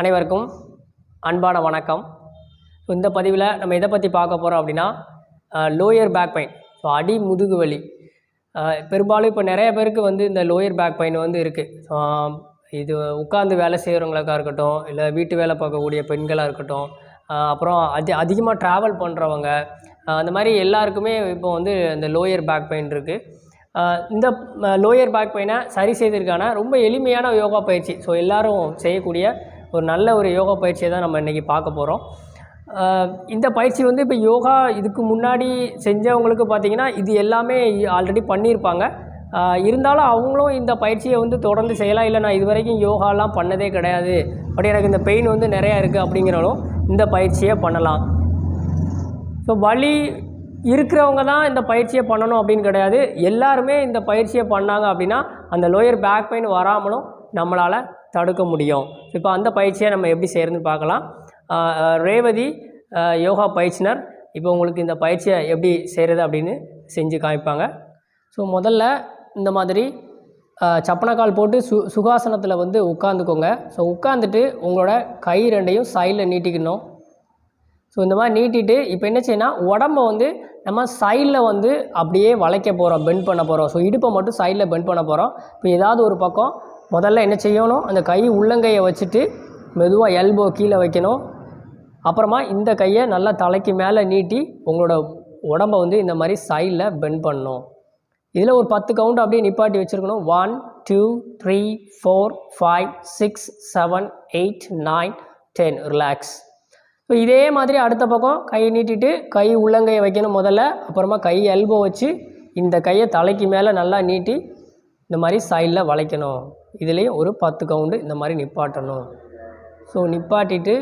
அனைவருக்கும் அன்பான வணக்கம். இந்த பதிவில் நம்ம எதை பற்றி பார்க்க போகிறோம் அப்படின்னா லோயர் பேக் பெயின் ஸோ அடி முதுகு வலி. பெரும்பாலும் இப்போ நிறைய பேருக்கு வந்து இந்த லோயர் பேக் பெயின் வந்து இருக்குது ஸோ இது உட்காந்து வேலை செய்கிறவங்களுக்காக இருக்கட்டும் இல்லை வீட்டு வேலை பார்க்கக்கூடிய பெண்களாக இருக்கட்டும் அப்புறம் அதி அதிகமாக ட்ராவல் பண்ணுறவங்க அந்த மாதிரி எல்லாருக்குமே இப்போ வந்து இந்த லோயர் பேக் பெயின் இருக்குது இந்த லோயர் பேக் பெயினை சரி செய்திருக்கான ரொம்ப எளிமையான யோகா பயிற்சி. ஸோ எல்லோரும் செய்யக்கூடிய ஒரு நல்ல ஒரு யோகா பயிற்சியை தான் நம்ம இன்றைக்கி பார்க்க போகிறோம் இந்த பயிற்சி வந்து இப்போ யோகா இதுக்கு முன்னாடி செஞ்சவங்களுக்கு பார்த்தீங்கன்னா இது எல்லாமே ஆல்ரெடி பண்ணியிருப்பாங்க. இருந்தாலும் அவங்களும் இந்த பயிற்சியை வந்து தொடர்ந்து செய்யலாம். இல்லை நான் இது வரைக்கும் யோகாலாம் பண்ணதே கிடையாது. அப்படி எனக்கு இந்த பெயின் வந்து நிறையா இருக்குது அப்படிங்கிறவங்களும் இந்த பயிற்சியை பண்ணலாம். ஸோ வலி இருக்கிறவங்க தான் இந்த பயிற்சியை பண்ணணும் அப்படின்னு கிடையாது. எல்லாருமே இந்த பயிற்சியை பண்ணாங்க அப்படின்னா அந்த லோயர் பேக் பெயின் வராமலும் நம்மளால் தடுக்க முடியும். இப்போ அந்த பயிற்சியை நம்ம எப்படி செய்கிறதுன்னு பார்க்கலாம்? ரேவதி யோகா பயிற்சினர் இப்போ உங்களுக்கு இந்த பயிற்சியை எப்படி செய்கிறது அப்படின்னு செஞ்சு காமிப்பாங்க. ஸோ முதல்ல இந்த மாதிரி சப்பனக்கால் போட்டு சு சுகாசனத்தில் வந்து உட்காந்துக்கோங்க ஸோ உட்காந்துட்டு உங்களோட கை ரெண்டையும் சைடில் நீட்டிக்கணும். ஸோ இந்த மாதிரி நீட்டிட்டு இப்போ என்ன செய்யணும் உடம்ப வந்து நம்ம சைடில் வந்து அப்படியே வளைக்க போகிறோம் பெண்ட் பண்ண போகிறோம் ஸோ இடுப்பை மட்டும் சைடில் பெண்ட் பண்ண போகிறோம் இப்போ ஏதாவது ஒரு பக்கம் முதல்ல என்ன செய்யணும்? அந்த கை உள்ளங்கையை வச்சுட்டு மெதுவாக எல்போ கீழே வைக்கணும். அப்புறமா இந்த கையை நல்லா தலைக்கு மேலே நீட்டி உங்களோட உடம்ப வந்து இந்த மாதிரி சைடில் பெண்ட் பண்ணணும். இதில் ஒரு பத்து கவுண்ட் அப்படியே நிப்பாட்டி வச்சுருக்கணும். One two three four five six seven eight nine ten relax so இதே மாதிரி அடுத்த பக்கம் கையை நீட்டிட்டு கை உள்ளங்கையை வைக்கணும் முதல்ல. அப்புறமா கை எல்போ வச்சு இந்த கையை தலைக்கு மேலே நல்லா நீட்டி இந்த மாதிரி சைடில் வளைக்கணும். இதுலேயும் ஒரு பத்து கவுண்டு இந்த மாதிரி நிப்பாட்டணும். ஸோ நிப்பாட்டிட்டு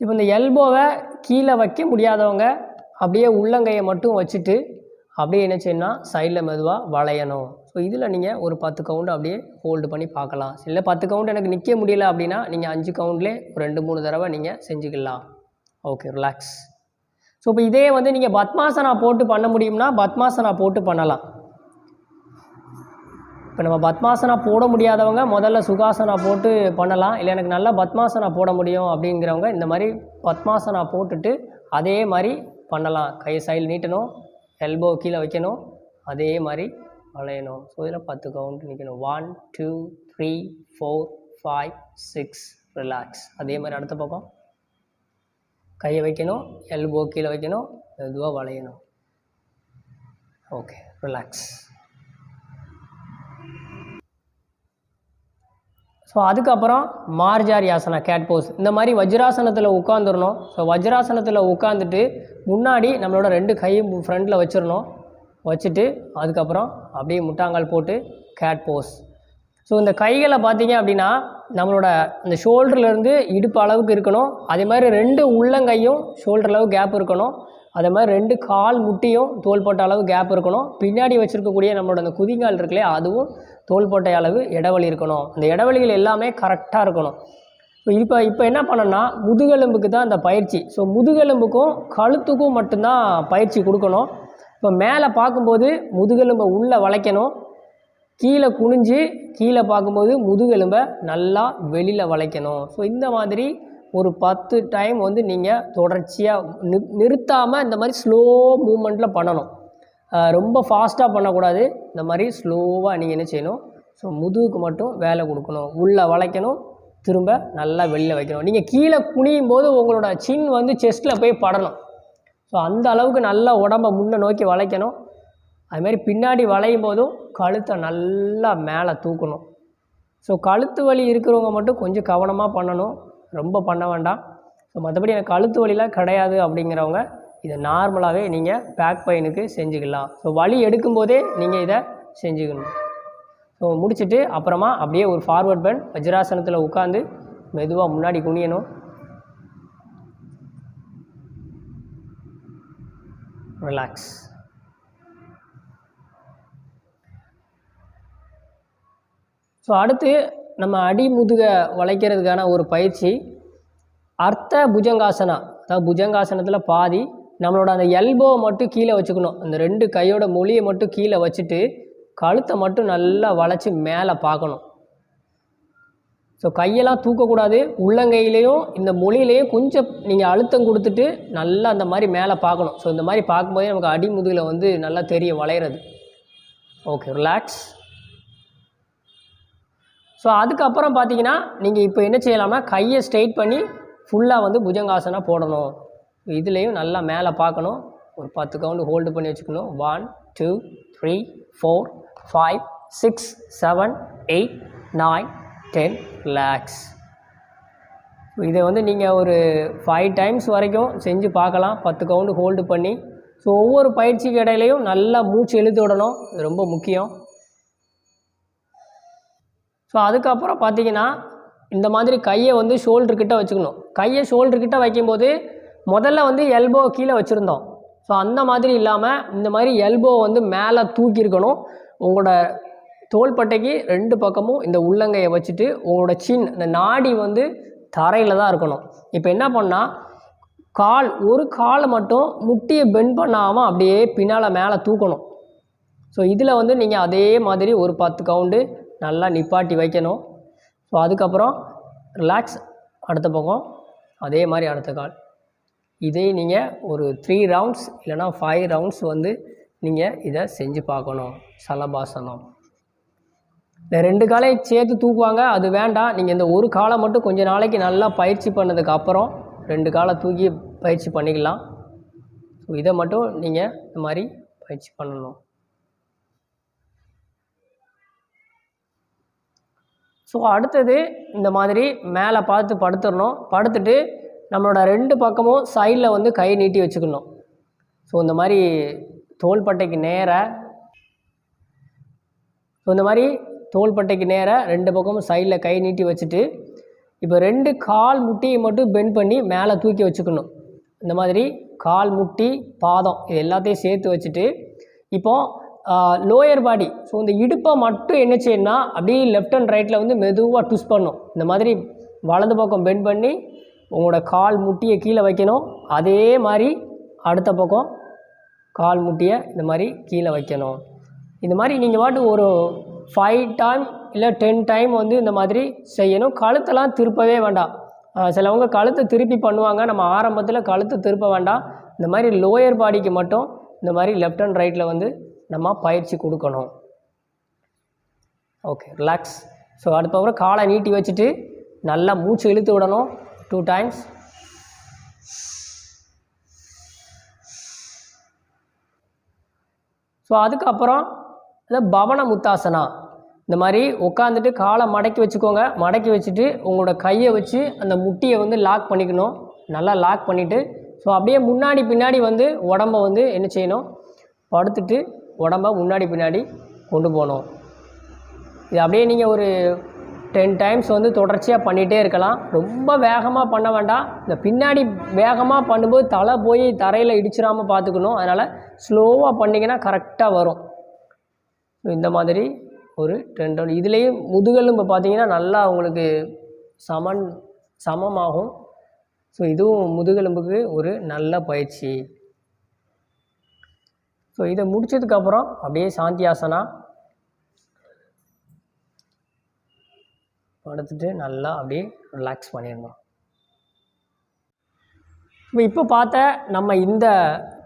இப்போ இந்த எல்போவை கீழே வைக்க முடியாதவங்க அப்படியே உள்ளங்கையை மட்டும் வச்சுட்டு அப்படியே என்ன செய்யணும் சைடில் மெதுவாக வளையணும். ஸோ இதில் நீங்கள் ஒரு பத்து கவுண்டு அப்படியே ஹோல்டு பண்ணி பார்க்கலாம். இல்லை பத்து கவுண்டு எனக்கு நிற்க முடியல அப்படின்னா நீங்கள் அஞ்சு கவுண்ட்லேயே ஒரு ரெண்டு மூணு தடவை நீங்கள் செஞ்சுக்கலாம். ஓகே ரிலாக்ஸ் ஸோ இப்போ இதே வந்து நீங்கள் பத்மாசனா போட்டு பண்ண முடியும்னா பத்மாசனா போட்டு பண்ணலாம். இப்போ நம்ம பத்மாசனா போட முடியாதவங்க முதல்ல சுகாசனா போட்டு பண்ணலாம். இல்லை எனக்கு நல்லா பத்மாசனா போட முடியும் அப்படிங்கிறவங்க இந்த மாதிரி பத்மாசனா போட்டுட்டு அதே மாதிரி பண்ணலாம். கை சைடில் நீட்டணும் எல்போ கீழே வைக்கணும் அதே மாதிரி வளையணும். ஸோ இதில் பத்து கவுண்ட் நிற்கணும். One two three four five six relax அதே மாதிரி அடுத்த பக்கம். கையை வைக்கணும் எல்போ கீழே வைக்கணும் மெதுவாக வளையணும். ஓகே ரிலாக்ஸ் ஸோ அதுக்கப்புறம் மார்ஜாரி ஆசனா கேட் போஸ் இந்த மாதிரி வஜ்ராசனத்தில் உட்காந்துடணும் ஸோ வஜ்ராசனத்தில் உட்காந்துட்டு முன்னாடி நம்மளோட ரெண்டு கையும் ஃப்ரண்ட்டில் வச்சிடணும். வச்சுட்டு அதுக்கப்புறம் அப்படியே முட்டாங்கால் போட்டு கேட் போஸ் ஸோ இந்த கைகளை பார்த்தீங்க அப்படின்னா நம்மளோட அந்த ஷோல்டர்லேருந்து இடுப்பு அளவுக்கு இருக்கணும். அதே மாதிரி ரெண்டு உள்ளங்கையும் ஷோல்டர் அளவு கேப் இருக்கணும். அதே மாதிரி ரெண்டு கால் முட்டியும் தோள்பட்ட அளவு கேப் இருக்கணும். பின்னாடி வச்சுருக்கக்கூடிய நம்மளோட அந்த குதிங்கால் இருக்குல்லையா அதுவும் தோள்பட்டை அளவு இடைவெளி இருக்கணும். அந்த இடைவெளிகள் எல்லாமே கரெக்டாக இருக்கணும். இப்போ இப்போ இப்போ என்ன பண்ணோன்னா முதுகெலும்புக்கு தான் அந்த பயிற்சி. ஸோ முதுகெலும்புக்கும் கழுத்துக்கும் மட்டும்தான் பயிற்சி கொடுக்கணும். இப்போ மேலே பார்க்கும்போது முதுகெலும்பை உள்ளே வளைக்கணும். கீழே குனிஞ்சு கீழே பார்க்கும்போது முதுகெலும்பை நல்லா வெளியில் வளைக்கணும். ஸோ இந்த மாதிரி ஒரு பத்து டைம் வந்து நீங்கள் தொடர்ச்சியாக நி நிறுத்தாமல் இந்த மாதிரி ஸ்லோ மூமெண்ட்டில் பண்ணணும். ரொம்ப ஃபாஸ்ட்டாக பண்ணக்கூடாது. இந்த மாதிரி ஸ்லோவாக நீங்கள் என்ன செய்யணும்? ஸோ முதுகுக்கு மட்டும் வேலை கொடுக்கணும். உள்ளே வளைக்கணும். திரும்ப நல்லா வெளியில் வைக்கணும். நீங்கள் கீழே குனியும் போது உங்களோட சின் வந்து செஸ்ட்டில் போய் படணும். ஸோ அந்த அளவுக்கு நல்லா உடம்ப முன்னே நோக்கி வளைக்கணும். அதுமாரி பின்னாடி வளையும் போதும் கழுத்தை நல்லா மேலே தூக்கணும். ஸோ கழுத்து வலி இருக்கிறவங்க மட்டும் கொஞ்சம் கவனமாக பண்ணணும். ரொம்ப பண்ண வேண்டாம். ஸோ மற்றபடி எனக்கு கழுத்து வலிலாம் கிடையாது அப்படிங்கிறவங்க இதை நார்மலாகவே நீங்கள் பேக் பெயினுக்கு செஞ்சுக்கலாம். ஸோ வலி எடுக்கும்போதே நீங்கள் இதை செஞ்சுக்கணும். ஸோ முடிச்சுட்டு அப்புறமா அப்படியே ஒரு ஃபார்வர்ட் பெண்ட் வஜ்ராசனத்தில் உட்காந்து மெதுவாக முன்னாடி குனியணும். ரிலாக்ஸ் ஸோ அடுத்து நம்ம அடிமுதுக வளைக்கிறதுக்கான ஒரு பயிற்சி. அர்த்த புஜங்காசனா அதாவது புஜங்காசனத்தில் பாதி நம்மளோட அந்த எல்போவை மட்டும் கீழே வச்சுக்கணும். அந்த ரெண்டு கையோட மொழியை மட்டும் கீழே வச்சுட்டு கழுத்தை மட்டும் நல்லா வளைச்சி மேலே பார்க்கணும். ஸோ கையெல்லாம் தூக்கக்கூடாது. உள்ளங்கையிலையும் இந்த மொழியிலையும் கொஞ்சம் நீங்கள் அழுத்தம் கொடுத்துட்டு நல்லா அந்த மாதிரி மேலே பார்க்கணும். ஸோ இந்த மாதிரி பார்க்கும்போதே நமக்கு அடிமுதுகில் வந்து நல்லா தெரிய வளையிறது. ஓகே ரிலாக்ஸ் ஸோ அதுக்கப்புறம் பார்த்தீங்கன்னா நீங்கள் இப்போ என்ன செய்யலாம்னா கையை ஸ்ட்ரெயிட் பண்ணி ஃபுல்லாக வந்து புஜங்காசனாக போடணும். இதுலேயும் நல்லா மேலே பார்க்கணும். ஒரு பத்து கவுண்டு ஹோல்டு பண்ணி வச்சுக்கணும். One two three four five six seven eight nine ten relax இதை வந்து நீங்கள் ஒரு ஃபைவ் டைம்ஸ் வரைக்கும் செஞ்சு பார்க்கலாம். பத்து கவுண்டு ஹோல்டு பண்ணி. ஸோ ஒவ்வொரு பயிற்சிக்கு இடையிலையும் நல்லா மூச்சு இழுத்து விடணும். இது ரொம்ப முக்கியம். ஸோ அதுக்கப்புறம் பார்த்தீங்கன்னா இந்த மாதிரி கையை வந்து ஷோல்டர்கிட்ட வச்சுக்கணும். கையை ஷோல்டர்கிட்ட வைக்கும்போது முதல்ல வந்து எல்போ கீழே வச்சுருந்தோம். ஸோ அந்த மாதிரி இல்லாமல் இந்த மாதிரி எல்போ வந்து மேலே தூக்கியிருக்கணும். உங்களோட தோள்பட்டைக்கு ரெண்டு பக்கமும் இந்த உள்ளங்கையை வச்சுட்டு உங்களோட சின் இந்த நாடி வந்து தரையில் தான் இருக்கணும். இப்போ என்ன பண்ணால் கால் ஒரு காலை மட்டும் முட்டியை பெண்ட் பண்ணாமல் அப்படியே பின்னால் மேலே தூக்கணும். ஸோ இதில் வந்து நீங்கள் அதே மாதிரி ஒரு பத்து கவுண்டு நல்லா நிப்பாட்டி வைக்கணும். ஸோ அதுக்கப்புறம் ரிலாக்ஸ் அடுத்த பக்கம் அதே மாதிரி அடுத்த கால். இதே நீங்கள் ஒரு த்ரீ ரவுண்ட்ஸ் இல்லைனா ஃபைவ் ரவுண்ட்ஸ் வந்து நீங்கள் இதை செஞ்சு பார்க்கணும். சலபாசனம். இந்த ரெண்டு காலையும் சேர்த்து தூக்குவாங்க. அது வேண்டாம். நீங்கள் இந்த ஒரு காலை மட்டும் கொஞ்ச நாளைக்கு நல்லா பயிற்சி பண்ணதுக்கு அப்புறம் ரெண்டு காலை தூக்கி பயிற்சி பண்ணிக்கலாம். ஸோ இதை மட்டும் நீங்கள் இந்த மாதிரி பயிற்சி பண்ணணும். ஸோ அடுத்தது இந்த மாதிரி மேலே பார்த்து படுத்துடணும். படுத்துட்டு நம்மளோட ரெண்டு பக்கமும் சைடில் வந்து கை நீட்டி வச்சுக்கணும். ஸோ இந்த மாதிரி தோள்பட்டைக்கு நேராக ஸோ இந்த மாதிரி தோள்பட்டைக்கு நேராக ரெண்டு பக்கமும் சைடில் கை நீட்டி வச்சுட்டு இப்போ ரெண்டு கால் முட்டியை மட்டும் பெண்ட் பண்ணி மேலே தூக்கி வச்சுக்கணும். இந்த மாதிரி கால் முட்டி பாதம் இது எல்லாத்தையும் சேர்த்து வச்சுட்டு இப்போது லோயர் பாடி ஸோ இந்த இடுப்பை மட்டும் என்ன செய்யணும்னா அப்படியே லெஃப்ட் அண்ட் ரைட்டில் வந்து மெதுவாக ட்விஸ்ட் பண்ணும். இந்த மாதிரி வலது பக்கம் பெண்ட் பண்ணி உங்களோட கால் முட்டியை கீழே வைக்கணும். அதே மாதிரி அடுத்த பக்கம் கால் முட்டியை இந்த மாதிரி கீழே வைக்கணும். இந்த மாதிரி நீங்கள் பாட்டு ஒரு ஃபைவ் டைம் இல்லை டென் டைம் வந்து இந்த மாதிரி செய்யணும். கழுத்தெல்லாம் திருப்பவே வேண்டாம். சிலவங்க கழுத்தை திருப்பி பண்ணுவாங்க. நம்ம ஆரம்பத்தில் கழுத்தை திருப்ப வேண்டாம். இந்த மாதிரி லோயர் பாடிக்கு மட்டும் இந்த மாதிரி லெஃப்ட் அண்ட் ரைட்டில் வந்து நம்ம பயிற்சி கொடுக்கணும். ஓகே ரிலாக்ஸ் ஸோ அடுத்தப்புறம் காலை நீட்டி வச்சுட்டு நல்லா மூச்சு இழுத்து விடணும். டூ டைம்ஸ் ஸோ அதுக்கப்புறம் இந்த பவன முத்தாசனா. இந்த மாதிரி உட்காந்துட்டு காலை மடக்கி வச்சுக்கோங்க. மடக்கி வச்சுட்டு உங்களோட கையை வச்சு அந்த முட்டியை வந்து லாக் பண்ணிக்கணும். நல்லா லாக் பண்ணிவிட்டு ஸோ அப்படியே முன்னாடி பின்னாடி வந்து உடம்ப வந்து என்ன செய்யணும்? படுத்துட்டு உடம்ப முன்னாடி பின்னாடி கொண்டு போகணும். இது அப்படியே நீங்கள் ஒரு டென் டைம்ஸ் வந்து தொடர்ச்சியாக பண்ணிகிட்டே இருக்கலாம். ரொம்ப வேகமாக பண்ண வேண்டாம். இந்த பின்னாடி வேகமாக பண்ணும்போது தலை போய் தரையில் இடிச்சிடாமல் பார்த்துக்கணும். அதனால் ஸ்லோவாக பண்ணிங்கன்னா கரெக்டாக வரும். ஸோ இந்த மாதிரி ஒரு டென் ரவுண்ட் இதுலேயும் முதுகெலும்பு பார்த்தீங்கன்னா நல்லா உங்களுக்கு சமன் சமமாகும். ஸோ இதுவும் முதுகெலும்புக்கு ஒரு நல்ல பயிற்சி. ஸோ இதை முடித்ததுக்கப்புறம் அப்படியே சாந்தியாசனா படுத்துட்டு நல்லா அப்படியே ரிலாக்ஸ் பண்ணிடணும். இப்போ இப்போ பார்த்த நம்ம இந்த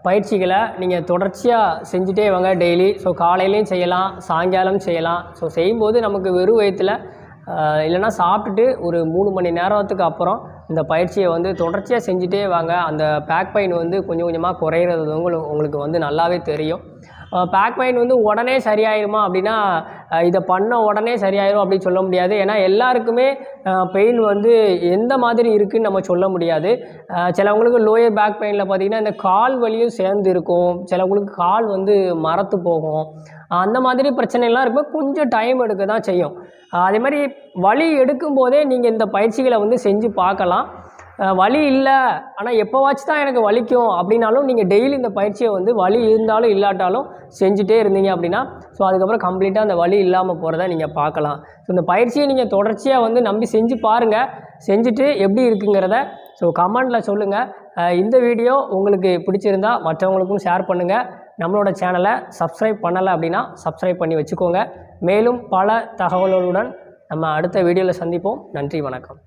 பயிற்சிகளை நீங்கள் தொடர்ச்சியாக செஞ்சுட்டே வாங்க டெய்லி ஸோ காலையிலையும் செய்யலாம் சாயங்காலம் செய்யலாம். ஸோ செய்யும்போது நமக்கு வெறும் வயிற்றில் இல்லைன்னா சாப்பிட்டுட்டு ஒரு மூணு மணி நேரத்துக்கு அப்புறம் இந்த பயிற்சியை வந்து தொடர்ச்சியாக செஞ்சுட்டே வாங்க. அந்த பேக் பெயின் வந்து கொஞ்சம் கொஞ்சமாக குறையிறது உங்களுக்கு உங்களுக்கு வந்து நல்லாவே தெரியும். பேக் பெயின் வந்து உடனே சரியாயிருமா அப்படின்னா இதை பண்ண உடனே சரியாயிரும் அப்படின்னு சொல்ல முடியாது. ஏன்னா எல்லாருக்குமே பெயின் வந்து எந்த மாதிரி இருக்குன்னு நம்ம சொல்ல முடியாது. சிலவங்களுக்கு லோயர் பேக் பெயினில் பார்த்தீங்கன்னா இந்த கால் வலியும் சேர்ந்து இருக்கும். சிலவங்களுக்கு கால் வந்து மரத்து போகும். அந்த மாதிரி பிரச்சனைலாம் இருக்கும். கொஞ்சம் டைம் எடுக்க தான் செய்யும் அதே மாதிரி வலி எடுக்கும்போதே நீங்கள் இந்த பயிற்சிகளை வந்து செஞ்சு பார்க்கலாம். வலி இல்லை ஆனால் எப்போவாச்சும் தான் எனக்கு வலிக்கும் அப்படின்னாலும் நீங்கள் டெய்லி இந்த பயிற்சியை வந்து வலி இருந்தாலும் இல்லாட்டாலும் செஞ்சுட்டே இருந்தீங்க அப்படின்னா ஸோ அதுக்கப்புறம் கம்ப்ளீட்டாக அந்த வலி இல்லாமல் போகிறத நீங்கள் பார்க்கலாம். ஸோ இந்த பயிற்சியை நீங்கள் தொடர்ச்சியாக வந்து நம்பி செஞ்சு பாருங்கள் செஞ்சுட்டு எப்படி இருக்குங்கிறத ஸோ கமெண்டில் சொல்லுங்கள் இந்த வீடியோ உங்களுக்கு பிடிச்சிருந்தா மற்றவங்களுக்கும் ஷேர் பண்ணுங்கள் நம்மளோட சேனலை சப்ஸ்கிரைப் பண்ணலை அப்படின்னா சப்ஸ்கிரைப் பண்ணி வச்சுக்கோங்க. மேலும் பல தகவல்களுடன் நம்ம அடுத்த வீடியோவில் சந்திப்போம். நன்றி வணக்கம்.